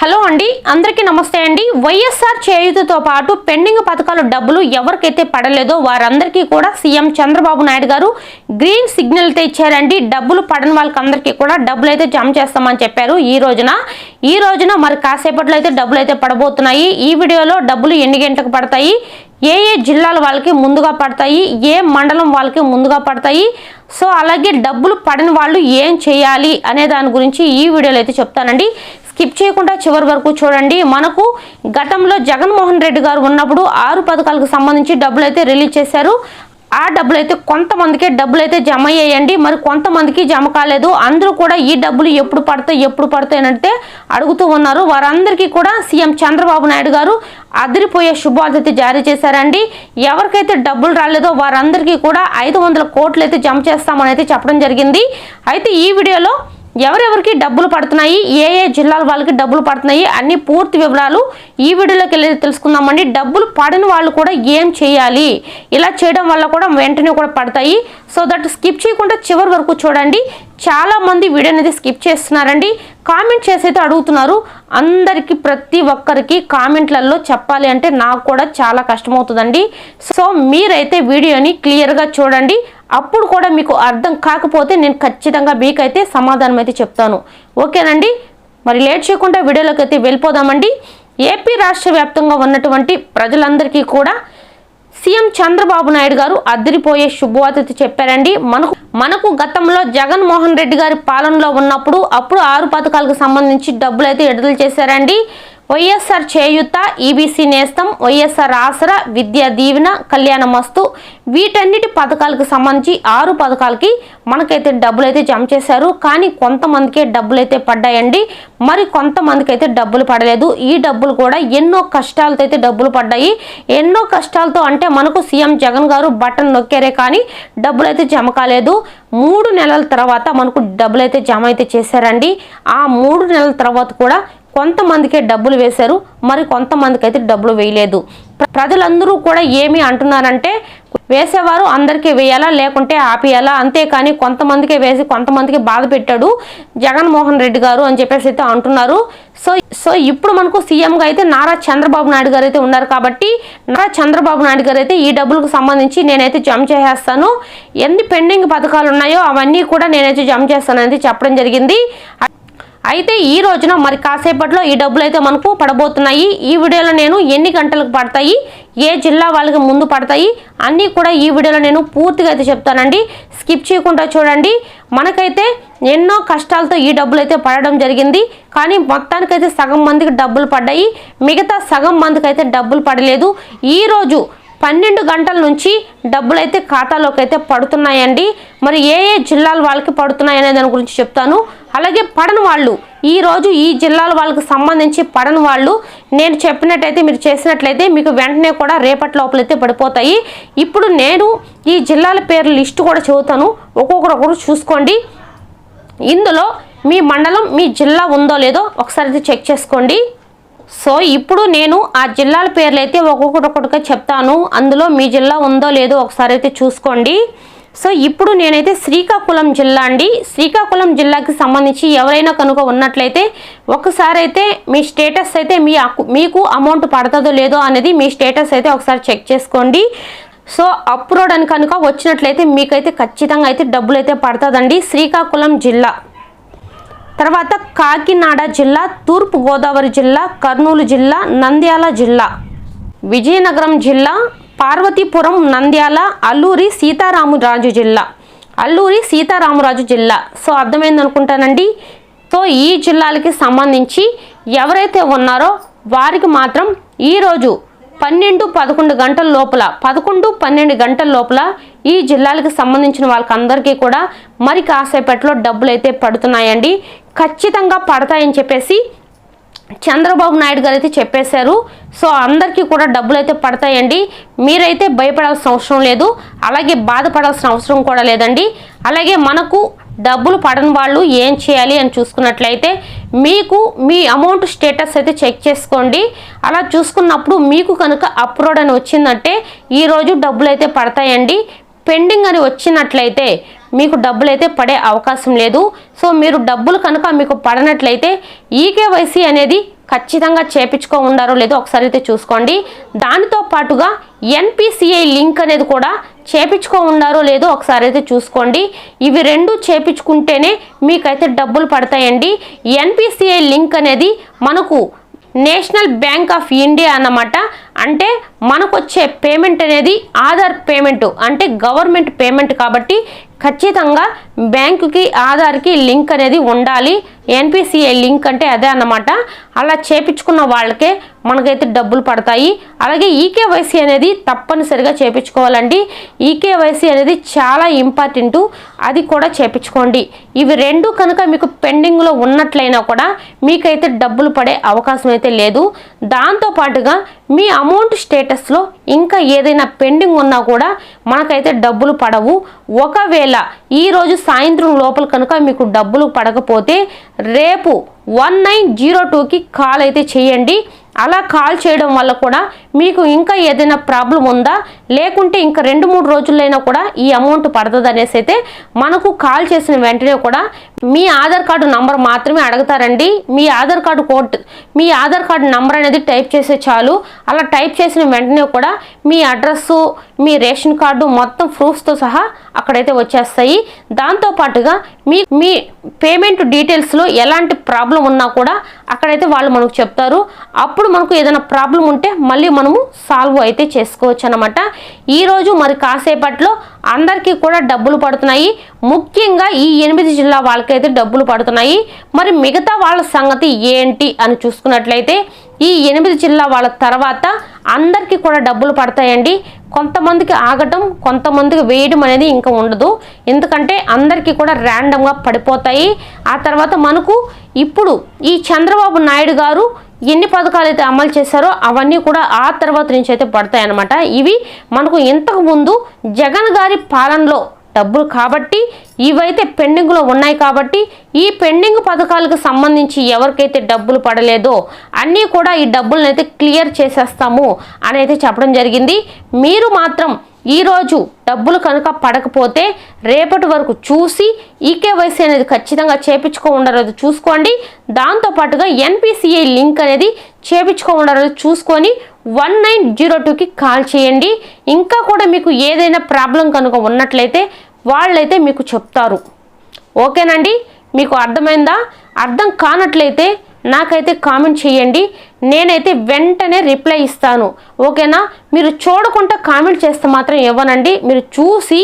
Hello అండి అందరికీ నమస్తే అండి. వైఎస్ఆర్ చేయుతతో పాటు పెండింగ్ పథకాలు డబ్బులు ఎవరికైతే పడలేదో వారందరికీ కూడా సీఎం చంద్రబాబు నాయుడు గారు గ్రీన్ సిగ్నల్ అయితే ఇచ్చారండి డబ్బులు పడని వాళ్ళకి అందరికీ కూడా డబ్బులు అయితే జమ చేస్తామని చెప్పారు ఈ రోజున. ఈ రోజున మరి కాసేపట్లో అయితే డబ్బులు అయితే పడబోతున్నాయి. ఈ వీడియోలో డబ్బులు ఎన్ని గంటలకు పడతాయి? ఏ ఏ జిల్లాల వాళ్ళకి ముందుగా పడతాయి? ఏ మండలం వాళ్ళకి ముందుగా పడతాయి? సో అలాగే డబ్బులు పడని వాళ్ళు ఏం చేయాలి అనే దాని గురించి ఈ వీడియోలో అయితే చెప్తానండి. స్కిప్ చేయకుండా చివరి వరకు చూడండి. మనకు గతంలో జగన్మోహన్ రెడ్డి గారు ఉన్నప్పుడు ఆరు పథకాలకు సంబంధించి డబ్బులు అయితే రిలీజ్ చేశారు. ఆ డబ్బులు అయితే కొంతమందికే డబ్బులు అయితే జమ అయ్యాయండి. మరి కొంతమందికి జమ కాలేదు. అందరూ కూడా ఈ డబ్బులు ఎప్పుడు పడతాయి ఎప్పుడు పడతాయనంటే అడుగుతూ ఉన్నారు. వారందరికీ కూడా సీఎం చంద్రబాబు నాయుడు గారు అదిరిపోయే శుభార్త అయితే జారీ చేశారండి. ఎవరికైతే డబ్బులు రాలేదో వారందరికీ కూడా ఐదు వందల కోట్లు అయితే జమ చేస్తామని అయితే చెప్పడం జరిగింది. అయితే ఈ వీడియోలో ఎవరెవరికి డబ్బులు పడుతున్నాయి? ఏ ఏ జిల్లాల వాళ్ళకి డబ్బులు పడుతున్నాయి? అన్ని పూర్తి వివరాలు ఈ వీడియోలోకి వెళ్ళి తెలుసుకుందామండి. డబ్బులు పడని వాళ్ళు కూడా ఏం చేయాలి? ఇలా చేయడం వల్ల కూడా వెంటనే కూడా పడతాయి. సో దట్ స్కిప్ చేయకుండా చివరి వరకు చూడండి. చాలామంది వీడియో అనేది స్కిప్ చేస్తున్నారండి. కామెంట్ చేసి అయితే అడుగుతున్నారు. అందరికీ ప్రతి ఒక్కరికి కామెంట్లలో చెప్పాలి అంటే నాకు కూడా చాలా కష్టమవుతుందండి. సో మీరైతే వీడియోని క్లియర్గా చూడండి. అప్పుడు కూడా మీకు అర్థం కాకపోతే నేను ఖచ్చితంగా మీకైతే సమాధానం అయితే చెప్తాను. ఓకేనండి? మరి లేట్ చేయకుండా వీడియోలోకి అయితే వెళ్ళిపోదామండి. ఏపీ రాష్ట్ర వ్యాప్తంగా ఉన్నటువంటి ప్రజలందరికీ కూడా సీఎం చంద్రబాబు నాయుడు గారు అదిరిపోయే శుభవార్త అయితే చెప్పారండి. మనకు మనకు గతంలో జగన్మోహన్ రెడ్డి గారి పాలనలో ఉన్నప్పుడు అప్పుడు ఆరు పథకాలకు సంబంధించి డబ్బులు అయితే విడుదల చేశారండి. వైఎస్ఆర్ చేయుత ఈబీసీ నేస్తం వైఎస్ఆర్ ఆసరా విద్యా దీవెన కళ్యాణ మస్తు వీటన్నిటి పథకాలకు సంబంధించి ఆరు పథకాలకి మనకైతే డబ్బులు అయితే జమ చేశారు. కానీ కొంతమందికే డబ్బులు అయితే పడ్డాయండి. మరి కొంతమందికి అయితే డబ్బులు పడలేదు. ఈ డబ్బులు కూడా ఎన్నో కష్టాలతో అయితే డబ్బులు పడ్డాయి. ఎన్నో కష్టాలతో అంటే మనకు సీఎం జగన్ గారు బటన్ నొక్కారే కానీ డబ్బులు అయితే జమ కాలేదు. మూడు నెలల తర్వాత మనకు డబ్బులు అయితే జమ అయితే చేశారండి. ఆ మూడు నెలల తర్వాత కూడా కొంతమందికే డబ్బులు వేశారు మరి కొంతమందికి అయితే డబ్బులు వేయలేదు. ప్రజలందరూ కూడా ఏమి అంటున్నారంటే వేసేవారు అందరికీ వేయాలా లేకుంటే ఆపేయాలా? అంతేకాని కొంతమందికే వేసి కొంతమందికి బాధ పెట్టాడు జగన్మోహన్ రెడ్డి గారు అని చెప్పేసి అయితే అంటున్నారు. సో సో ఇప్పుడు మనకు సీఎంగా అయితే నారా చంద్రబాబు నాయుడు గారు అయితే ఉన్నారు కాబట్టి నారా చంద్రబాబు నాయుడు గారు అయితే ఈ డబ్బులకు సంబంధించి నేనైతే జమ చేసేస్తాను. ఎన్ని పెండింగ్ పథకాలు ఉన్నాయో అవన్నీ కూడా నేనైతే జమ చేస్తానని చెప్పడం జరిగింది. అయితే ఈ రోజున మరి కాసేపట్లో ఈ డబ్బులు అయితే మనకు పడబోతున్నాయి. ఈ వీడియోలో నేను ఎన్ని గంటలకు పడతాయి ఏ జిల్లా వాళ్ళకి ముందు పడతాయి అన్నీ కూడా ఈ వీడియోలో నేను పూర్తిగా అయితే చెప్తానండి. స్కిప్ చేయకుండా చూడండి. మనకైతే ఎన్నో కష్టాలతో ఈ డబ్బులు అయితే పడడం జరిగింది. కానీ మొత్తానికైతే సగం మందికి డబ్బులు పడ్డాయి. మిగతా సగం మందికి అయితే డబ్బులు పడలేదు. ఈ రోజు పన్నెండు గంటల నుంచి డబ్బులు అయితే ఖాతాలోకి అయితే పడుతున్నాయండి. మరి ఏ ఏ జిల్లాల వాళ్ళకి పడుతున్నాయి అనే దాని గురించి చెప్తాను. అలాగే పడని వాళ్ళు ఈ రోజు ఈ జిల్లాల వాళ్ళకి సంబంధించి పడని వాళ్ళు నేను చెప్పినట్టయితే మీరు చేసినట్లయితే మీకు వెంటనే కూడా రేపటి లోపలైతే పడిపోతాయి. ఇప్పుడు నేను ఈ జిల్లాల పేర్ల లిస్టు కూడా చెబుతాను. ఒక్కొక్కరు ఒకరు చూసుకోండి. ఇందులో మీ మండలం మీ జిల్లా ఉందో లేదో ఒకసారి అయితే చెక్ చేసుకోండి. సో ఇప్పుడు నేను ఆ జిల్లాల పేర్లు అయితే ఒక్కొక్కటి ఒక్కొక్కటిగా చెప్తాను. అందులో మీ జిల్లా ఉందో లేదో ఒకసారి అయితే చూసుకోండి. సో ఇప్పుడు నేనైతే శ్రీకాకుళం జిల్లా అండి. శ్రీకాకుళం జిల్లాకి సంబంధించి ఎవరైనా కనుక ఉన్నట్లయితే ఒకసారి అయితే మీ స్టేటస్ అయితే మీ మీకు అమౌంట్ పడుతుందో లేదో అనేది మీ స్టేటస్ అయితే ఒకసారి చెక్ చేసుకోండి. సో అప్రోడ్ అని కనుక వచ్చినట్లయితే మీకైతే ఖచ్చితంగా అయితే డబ్బులు అయితే పడుతుందండి. శ్రీకాకుళం జిల్లా. తర్వాత కాకినాడ జిల్లా తూర్పుగోదావరి జిల్లా కర్నూలు జిల్లా నంద్యాల జిల్లా. విజయనగరం జిల్లా పార్వతీపురం నంద్యాల అల్లూరి సీతారామరాజు జిల్లా. అల్లూరి సీతారామరాజు జిల్లా. సో అర్థమైంది అనుకుంటానండి? సో ఈ జిల్లాలకి సంబంధించి ఎవరైతే ఉన్నారో వారికి మాత్రం ఈరోజు పన్నెండు పదకొండు గంటల లోపల పదకొండు పన్నెండు గంటల లోపల ఈ జిల్లాలకు సంబంధించిన వాళ్ళకందరికీ కూడా మరి కాసేపట్లో డబ్బులు అయితే పడుతున్నాయండి. ఖచ్చితంగా పడతాయని చెప్పేసి చంద్రబాబు నాయుడు గారు అయితే చెప్పేశారు. సో అందరికీ కూడా డబ్బులు అయితే పడతాయండి. మీరైతే భయపడాల్సిన అవసరం లేదు. అలాగే బాధపడాల్సిన అవసరం కూడా లేదండి. అలాగే మనకు డబ్బులు పడని వాళ్ళు ఏం చేయాలి అని చూసుకున్నట్లయితే మీకు మీ అమౌంట్ స్టేటస్ అయితే చెక్ చేసుకోండి. అలా చూసుకున్నప్పుడు మీకు కనుక అప్రోడ్ అని వచ్చిందంటే ఈరోజు డబ్బులు అయితే పడతాయండి. పెండింగ్ అని వచ్చినట్లయితే మీకు డబ్బులు అయితే పడే అవకాశం లేదు. సో మీరు డబ్బులు కనుక మీకు పడనట్లయితే ఈకేవైసీ అనేది ఖచ్చితంగా చేపించుకో ఉండారో లేదో ఒకసారి అయితే చూసుకోండి. దానితో పాటుగా ఎన్పిసిఐ లింక్ అనేది కూడా చేపించుకో ఉండారో లేదో ఒకసారి అయితే చూసుకోండి. ఇవి రెండు చేపించుకుంటేనే మీకైతే డబ్బులు పడతాయండి. ఎన్పిసిఐ లింక్ అనేది మనకు నేషనల్ బ్యాంక్ ఆఫ్ ఇండియా అన్నమాట. అంటే మనకు వచ్చే పేమెంట్ అనేది ఆధార్ పేమెంట్ అంటే గవర్నమెంట్ పేమెంట్ కాబట్టి ఖచ్చితంగా బ్యాంకుకి ఆధార్కి లింక్ అనేది ఉండాలి. ఎన్పిసిఐ లింక్ అంటే అదే అన్నమాట. అలా చేపించుకున్న వాళ్ళకే మనకైతే డబ్బులు పడతాయి. అలాగే ఈకేవైసీ అనేది తప్పనిసరిగా చేపించుకోవాలండి. ఈకేవైసీ అనేది చాలా ఇంపార్టెంటు. అది కూడా చేపించుకోండి. ఇవి రెండు కనుక మీకు పెండింగ్లో ఉన్నట్లయినా కూడా మీకైతే డబ్బులు పడే అవకాశం అయితే లేదు. దాంతోపాటుగా మీ అమౌంట్ స్టేటస్లో ఇంకా ఏదైనా పెండింగ్ ఉన్నా కూడా మనకైతే డబ్బులు పడవు. ఒకవేళ ఈరోజు సాయంత్రం లోపల కనుక మీకు డబ్బులు పడకపోతే రేపు వన్ నైన్ జీరో టూకి కాల్ అయితే చేయండి. అలా కాల్ చేయడం వల్ల కూడా మీకు ఇంకా ఏదైనా ప్రాబ్లం ఉందా? లేకుంటే ఇంకా రెండు మూడు రోజులైనా కూడా ఈ అమౌంట్ పడుతుంది అనేసి అయితే మనకు కాల్ చేసిన వెంటనే కూడా మీ ఆధార్ కార్డు నంబర్ మాత్రమే అడుగుతారండి. మీ ఆధార్ కార్డు కోడ్ మీ ఆధార్ కార్డు నంబర్ అనేది టైప్ చేసే చాలు. అలా టైప్ చేసిన వెంటనే కూడా మీ అడ్రస్సు మీ రేషన్ కార్డు మొత్తం ప్రూఫ్స్తో సహా అక్కడైతే వచ్చేస్తాయి. దాంతోపాటుగా మీ మీ పేమెంట్ డీటెయిల్స్లో ఎలాంటి ప్రాబ్లం ఉన్నా కూడా అక్కడైతే వాళ్ళు మనకు చెప్తారు. అప్పుడు మనకు ఏదైనా ప్రాబ్లం ఉంటే మళ్ళీ మనము సాల్వ్ అయితే చేసుకోవచ్చు అనమాట ఈరోజు మరి కాసేపట్లో అందరికీ కూడా డబ్బులు పడుతున్నాయి. ముఖ్యంగా ఈ ఎనిమిది జిల్లా వాళ్ళకైతే డబ్బులు పడుతున్నాయి. మరి మిగతా వాళ్ళ సంగతి ఏంటి అని చూసుకున్నట్లయితే ఈ ఎనిమిది జిల్లా వాళ్ళ తర్వాత అందరికీ కూడా డబ్బులు పడతాయండి. కొంతమందికి ఆగటం కొంతమందికి వేయడం అనేది ఇంకా ఉండదు. ఎందుకంటే అందరికీ కూడా ర్యాండమ్గా పడిపోతాయి. ఆ తర్వాత మనకు ఇప్పుడు ఈ చంద్రబాబు నాయుడు గారు ఎన్ని పథకాలు అయితే అమలు చేశారో అవన్నీ కూడా ఆ తర్వాత నుంచి అయితే పడతాయి అన్నమాట ఇవి మనకు ఇంతకు ముందు జగన్ గారి పాలనలో డబ్బులు కాబట్టి ఇవైతే పెండింగ్లో ఉన్నాయి కాబట్టి ఈ పెండింగ్ పథకాలకు సంబంధించి ఎవరికైతే డబ్బులు పడలేదో అన్నీ కూడా ఈ డబ్బులను అయితే క్లియర్ చేసేస్తాము అని అయితే చెప్పడం జరిగింది. మీరు మాత్రం ఈరోజు డబ్బులు కనుక పడకపోతే రేపటి వరకు చూసి ఈకేవైసీ అనేది ఖచ్చితంగా చేపించుకో ఉండరో చూసుకోండి. దాంతోపాటుగా ఎన్పిసిఐ లింక్ అనేది చేపించుకో ఉండరో చూసుకొని వన్ నైన్ జీరో టూకి కాల్ చేయండి. ఇంకా కూడా మీకు ఏదైనా ప్రాబ్లం కనుక ఉన్నట్లయితే వాళ్ళైతే మీకు చెప్తారు. ఓకేనండి? మీకు అర్థమైందా? అర్థం కానట్లయితే నాకైతే కామెంట్ చేయండి. నేనైతే వెంటనే రిప్లై ఇస్తాను. ఓకేనా? మీరు చూడకుండా కామెంట్ చేస్తే మాత్రం ఇవ్వనండి. మీరు చూసి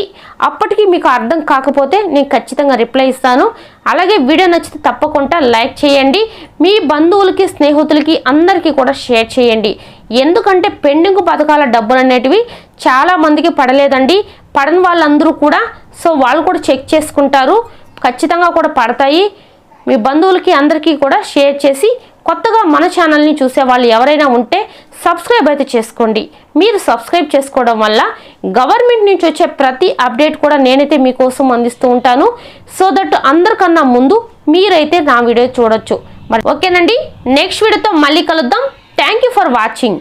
అప్పటికి మీకు అర్థం కాకపోతే నేను ఖచ్చితంగా రిప్లై ఇస్తాను. అలాగే వీడియో నచ్చితే తప్పకుండా లైక్ చేయండి. మీ బంధువులకి స్నేహితులకి అందరికీ కూడా షేర్ చేయండి. ఎందుకంటే పెండింగ్ పథకాల డబ్బులు అనేటివి చాలా మందికి పడలేదండి. పడని వాళ్ళందరూ కూడా సో వాళ్ళు కూడా చెక్ చేసుకుంటారు. ఖచ్చితంగా కూడా పడతాయి. మీ బంధువులకి అందరికీ కూడా షేర్ చేసి కొత్తగా మన ఛానల్ని చూసే వాళ్ళు ఎవరైనా ఉంటే సబ్స్క్రైబ్ అయితే చేసుకోండి. మీరు సబ్స్క్రైబ్ చేసుకోవడం వల్ల గవర్నమెంట్ నుంచి వచ్చే ప్రతి అప్డేట్ కూడా నేనైతే మీకోసం అందిస్తూ ఉంటాను. సో దట్ అందరికన్నా ముందు మీరైతే నా వీడియో చూడొచ్చు. మరి ఓకేనండి నెక్స్ట్ వీడియోతో మళ్ళీ కలుద్దాం. Thank you for watching